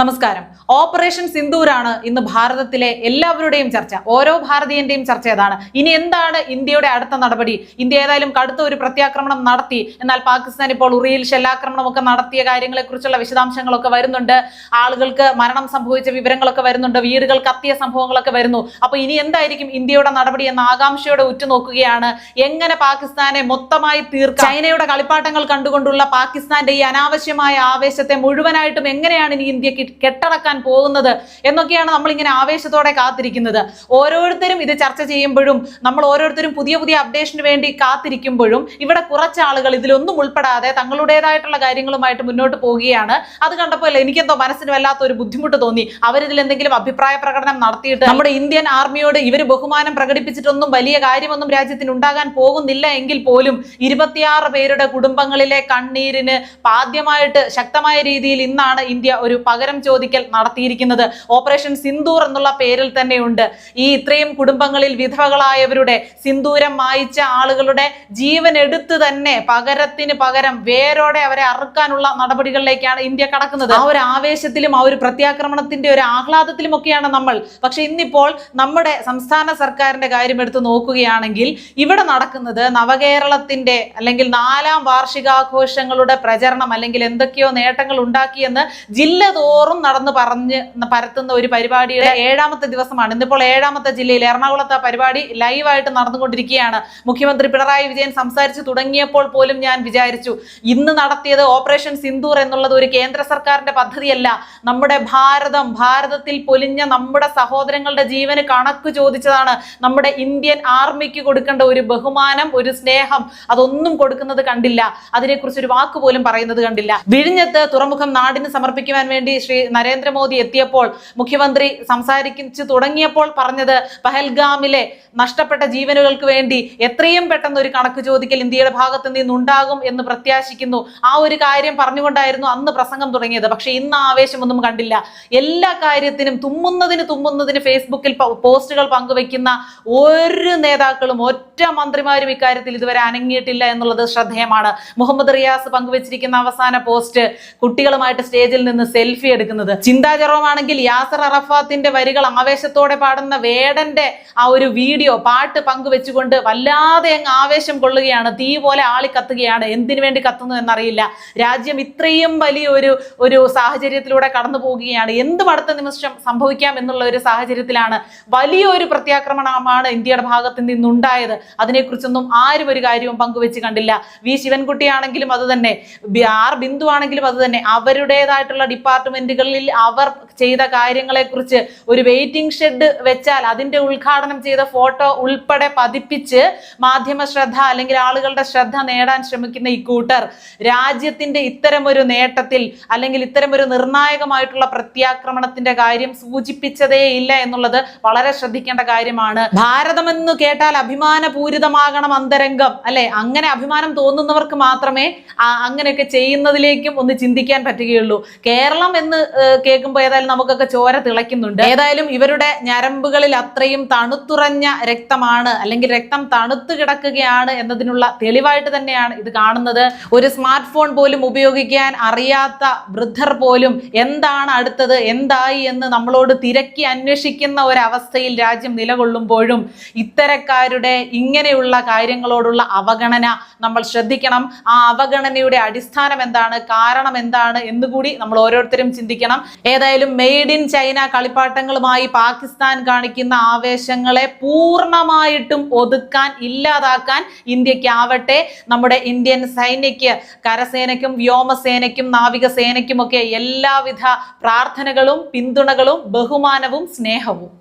നമസ്കാരം. ഓപ്പറേഷൻ സിന്ദൂരാണ് ഇന്ന് ഭാരതത്തിലെ എല്ലാവരുടെയും ചർച്ച. ഓരോ ഭാരതീയന്റെയും ചർച്ച ഏതാണ്? ഇനി എന്താണ് ഇന്ത്യയുടെ അടുത്ത നടപടി? ഇന്ത്യ ഏതായാലും കടുത്ത ഒരു പ്രത്യാക്രമണം നടത്തി. എന്നാൽ പാകിസ്ഥാൻ ഇപ്പോൾ ഉറിയിൽ ഷെല്ലാക്രമണമൊക്കെ നടത്തിയ കാര്യങ്ങളെക്കുറിച്ചുള്ള വിശദാംശങ്ങളൊക്കെ വരുന്നുണ്ട്. ആളുകൾക്ക് മരണം സംഭവിച്ച വിവരങ്ങളൊക്കെ വരുന്നുണ്ട്. വീടുകൾ കത്തിയ സംഭവങ്ങളൊക്കെ വരുന്നു. അപ്പൊ ഇനി എന്തായിരിക്കും ഇന്ത്യയുടെ നടപടി എന്ന ആകാംക്ഷയോടെ ഉറ്റുനോക്കുകയാണ്. എങ്ങനെ പാകിസ്ഥാനെ മൊത്തമായി തീർക്കാം? ചൈനയുടെ കളിപ്പാട്ടങ്ങൾ കണ്ടുകൊണ്ടുള്ള പാകിസ്ഥാന്റെ ഈ അനാവശ്യമായ ആവേശത്തെ മുഴുവനായിട്ടും എങ്ങനെയാണ് ഇനി ഇന്ത്യയ്ക്ക് കെട്ടടക്കാൻ പോകുന്നത് എന്നൊക്കെയാണ് നമ്മൾ ഇങ്ങനെ ആവേശത്തോടെ കാത്തിരിക്കുന്നത്. ഓരോരുത്തരും ഇത് ചർച്ച ചെയ്യുമ്പോഴും നമ്മൾ ഓരോരുത്തരും പുതിയ പുതിയ അപ്ഡേഷന് വേണ്ടി കാത്തിരിക്കുമ്പോഴും ഇവിടെ കുറച്ച് ആളുകൾ ഇതിലൊന്നും ഉൾപ്പെടാതെ തങ്ങളുടേതായിട്ടുള്ള കാര്യങ്ങളുമായിട്ട് മുന്നോട്ട് പോവുകയാണ്. അത് കണ്ടപ്പോൾ എനിക്കെന്തോ മനസ്സിന് വല്ലാത്ത ഒരു ബുദ്ധിമുട്ട് തോന്നി. അവരിതിൽ എന്തെങ്കിലും അഭിപ്രായ പ്രകടനം നടത്തിയിട്ട് നമ്മുടെ ഇന്ത്യൻ ആർമിയോട് ഇവർ ബഹുമാനം പ്രകടിപ്പിച്ചിട്ടൊന്നും വലിയ കാര്യമൊന്നും രാജ്യത്തിന് ഉണ്ടാകാൻ പോകുന്നില്ല എങ്കിൽ പോലും ഇരുപത്തിയാറ് പേരുടെ കുടുംബങ്ങളിലെ കണ്ണീരിന് ആദ്യമായിട്ട് ശക്തമായ രീതിയിൽ ഇന്നാണ് ഇന്ത്യ ഒരു പകരം ചോദിക്കൽ നടത്തിയിരിക്കുന്നത്. ഓപ്പറേഷൻ സിന്ദൂർ എന്നുള്ള പേരിൽ തന്നെയുണ്ട്. ഈ ഇത്രയും കുടുംബങ്ങളിൽ വിധവകളായവരുടെ സിന്ദൂരം മായിച്ച ആളുകളുടെ ജീവൻ എടുത്ത് തന്നെ പകരത്തിന് പകരം വേരോടെ അവരെ അറുക്കാനുള്ള നടപടികളിലേക്കാണ് ഇന്ത്യ കടക്കുന്നത്. ആ ഒരു ആവേശത്തിലും ആ ഒരു പ്രത്യാക്രമണത്തിന്റെ ഒരു ആഹ്ലാദത്തിലും ഒക്കെയാണ് നമ്മൾ. പക്ഷെ ഇന്നിപ്പോൾ നമ്മുടെ സംസ്ഥാന സർക്കാരിന്റെ കാര്യം എടുത്ത് നോക്കുകയാണെങ്കിൽ ഇവിടെ നടക്കുന്നത് നവകേരളത്തിന്റെ അല്ലെങ്കിൽ നാലാം വാർഷികാഘോഷങ്ങളുടെ പ്രചരണം അല്ലെങ്കിൽ എന്തൊക്കെയോ നേട്ടങ്ങൾ ഉണ്ടാക്കിയെന്ന് ജില്ല നടന്ന് പറഞ്ഞ് പരത്തുന്ന ഒരു പരിപാടിയുടെ ഏഴാമത്തെ ദിവസമാണ്. ഇന്നിപ്പോൾ ഏഴാമത്തെ ജില്ലയിൽ എറണാകുളത്തെ പരിപാടി ലൈവായിട്ട് നടന്നുകൊണ്ടിരിക്കുകയാണ്. മുഖ്യമന്ത്രി പിണറായി വിജയൻ സംസാരിച്ചു തുടങ്ങിയപ്പോൾ പോലും ഞാൻ വിചാരിച്ചു ഇന്ന് നടത്തിയത് ഓപ്പറേഷൻ സിന്ദൂർ എന്നുള്ളത് ഒരു കേന്ദ്ര സർക്കാരിന്റെ പദ്ധതിയല്ല. നമ്മുടെ ഭാരതം ഭാരതത്തിൽ പൊലിഞ്ഞ നമ്മുടെ സഹോദരങ്ങളുടെ ജീവന് കണക്ക് ചോദിച്ചതാണ്. നമ്മുടെ ഇന്ത്യൻ ആർമിക്ക് കൊടുക്കേണ്ട ഒരു ബഹുമാനം ഒരു സ്നേഹം അതൊന്നും കൊടുക്കുന്നത് കണ്ടില്ല. അതിനെക്കുറിച്ച് ഒരു വാക്ക് പോലും പറയുന്നത് കണ്ടില്ല. വിഴിഞ്ഞത്ത് തുറമുഖം നാടിന് സമർപ്പിക്കുവാൻ വേണ്ടി ശ്രീ നരേന്ദ്രമോദി എത്തിയപ്പോൾ മുഖ്യമന്ത്രി സംസാരിച്ചു തുടങ്ങിയപ്പോൾ പറഞ്ഞത് പഹൽഗാമിലെ നഷ്ടപ്പെട്ട ജീവനുകൾക്ക് വേണ്ടി എത്രയും പെട്ടെന്ന് ഒരു കണക്ക് ചോദിക്കൽ ഇന്ത്യയുടെ ഭാഗത്ത് നിന്നുണ്ടാകും എന്ന് പ്രത്യാശിക്കുന്നു. ആ ഒരു കാര്യം പറഞ്ഞുകൊണ്ടായിരുന്നു അന്ന് പ്രസംഗം തുടങ്ങിയത്. പക്ഷെ ഇന്ന് ആവേശമൊന്നും കണ്ടില്ല. എല്ലാ കാര്യത്തിനും തുമ്മുന്നതിന് തുമ്മുന്നതിന് ഫേസ്ബുക്കിൽ പോസ്റ്റുകൾ പങ്കുവെക്കുന്ന ഒരു നേതാക്കളും ഒറ്റ മന്ത്രിമാരും ഇക്കാര്യത്തിൽ ഇതുവരെ അനങ്ങിയിട്ടില്ല എന്നുള്ളത് ശ്രദ്ധേയമാണ്. മുഹമ്മദ് റിയാസ് പങ്കുവച്ചിരിക്കുന്ന അവസാന പോസ്റ്റ് കുട്ടികളുമായിട്ട് സ്റ്റേജിൽ നിന്ന് സെൽഫി എടുക്കുന്നത് ചിന്താ യാസർ അറഫാത്തിന്റെ വരികൾ ആവേശത്തോടെ പാടുന്ന വേടന്റെ ആ ഒരു വീഡിയോ പാട്ട് പങ്കുവെച്ചുകൊണ്ട് വല്ലാതെ അങ്ങ് ആവേശം കൊള്ളുകയാണ്. തീ പോലെ ആളി കത്തുകയാണ്. എന്തിനു വേണ്ടി കത്തുന്നു എന്നറിയില്ല. രാജ്യം ഇത്രയും വലിയ ഒരു ഒരു സാഹചര്യത്തിലൂടെ കടന്നു പോവുകയാണ്. എന്തും അടുത്ത നിമിഷം സംഭവിക്കാം എന്നുള്ള ഒരു സാഹചര്യത്തിലാണ് വലിയൊരു പ്രത്യാക്രമണമാണ് ഇന്ത്യയുടെ ഭാഗത്ത് നിന്നുണ്ടായത്. അതിനെക്കുറിച്ചൊന്നും ആരും ഒരു കാര്യവും പങ്കുവെച്ച് കണ്ടില്ല. വി ശിവൻകുട്ടിയാണെങ്കിലും അത് തന്നെ. ആർ ബിന്ദു ആണെങ്കിലും അത് തന്നെ. അവരുടേതായിട്ടുള്ള ഡിപ്പാർട്ട്മെന്റുകളിൽ അവർ ചെയ്ത കാര്യങ്ങളെക്കുറിച്ച് ഒരു വെയിറ്റിംഗ് ഷെഡ് വെച്ചാൽ അതിന്റെ ഉദ്ഘാടനം ചെയ്ത ഫോട്ടോ ഉൾപ്പെടെ പതിപ്പിച്ച് മാധ്യമ ശ്രദ്ധ അല്ലെങ്കിൽ ആളുകളുടെ ശ്രദ്ധ നേടാൻ ശ്രമിക്കുന്ന ഇക്കൂട്ടർ രാജ്യത്തിന്റെ ഇത്തരമൊരു നേട്ടത്തിൽ അല്ലെങ്കിൽ ഇത്തരമൊരു നിർണായകമായിട്ടുള്ള പ്രത്യാക്രമണത്തിന്റെ കാര്യം സൂചിപ്പിച്ചതേ ഇല്ല എന്നുള്ളത് വളരെ ശ്രദ്ധിക്കേണ്ട കാര്യമാണ്. ഭാരതമെന്ന് കേട്ടാൽ അഭിമാനപൂരിതമാകണം അന്തരംഗം അല്ലെ? അങ്ങനെ അഭിമാനം തോന്നുന്നവർക്ക് മാത്രമേ അങ്ങനെയൊക്കെ ചെയ്യുന്നതിലേക്കും ഒന്ന് ചിന്തിക്കാൻ പറ്റുകയുള്ളൂ. കേരളം എന്ന് കേൾക്കുമ്പോൾ ഏതായാലും നമുക്കൊക്കെ ചോര തിളയ്ക്കുന്നുണ്ട്. ഏതായാലും ഇവരുടെ ഞരമ്പുകളിൽ അത്രയും തണുത്തുറഞ്ഞ രക്തമാണ് അല്ലെങ്കിൽ രക്തം തണുത്തു കിടക്കുകയാണ് എന്നതിനുള്ള തെളിവായിട്ട് തന്നെയാണ് ഇത് കാണുന്നത്. ഒരു സ്മാർട്ട് ഫോൺ പോലും ഉപയോഗിക്കാൻ അറിയാത്ത വൃദ്ധർ പോലും എന്താണ് അടുത്തത് എന്തായി എന്ന് നമ്മളോട് തിരക്കി അന്വേഷിക്കുന്ന ഒരവസ്ഥയിൽ രാജ്യം നിലകൊള്ളുമ്പോഴും ഇത്തരക്കാരുടെ ഇങ്ങനെയുള്ള കാര്യങ്ങളോടുള്ള അവഗണന നമ്മൾ ശ്രദ്ധിക്കണം. ആ അവഗണനയുടെ അടിസ്ഥാനം എന്താണ് കാരണം എന്താണ് എന്നുകൂടി നമ്മൾ ഓരോരുത്തരും ചിന്തിക്കണം. ഏതായാലും മെയ്ഡ് ഇൻ ചൈന കളിപ്പാട്ടങ്ങളുമായി പാകിസ്ഥാൻ കാണിക്കുന്ന ആവേശങ്ങളെ പൂർണമായിട്ടും ഒതുക്കാൻ ഇല്ലാതാക്കാൻ ഇന്ത്യക്കാവട്ടെ നമ്മുടെ ഇന്ത്യൻ സൈന്യക്ക് കരസേനയ്ക്കും വ്യോമസേനയ്ക്കും നാവികസേനയ്ക്കുമൊക്കെ എല്ലാവിധ പ്രാർത്ഥനകളും പിന്തുണകളും ബഹുമാനവും സ്നേഹവും.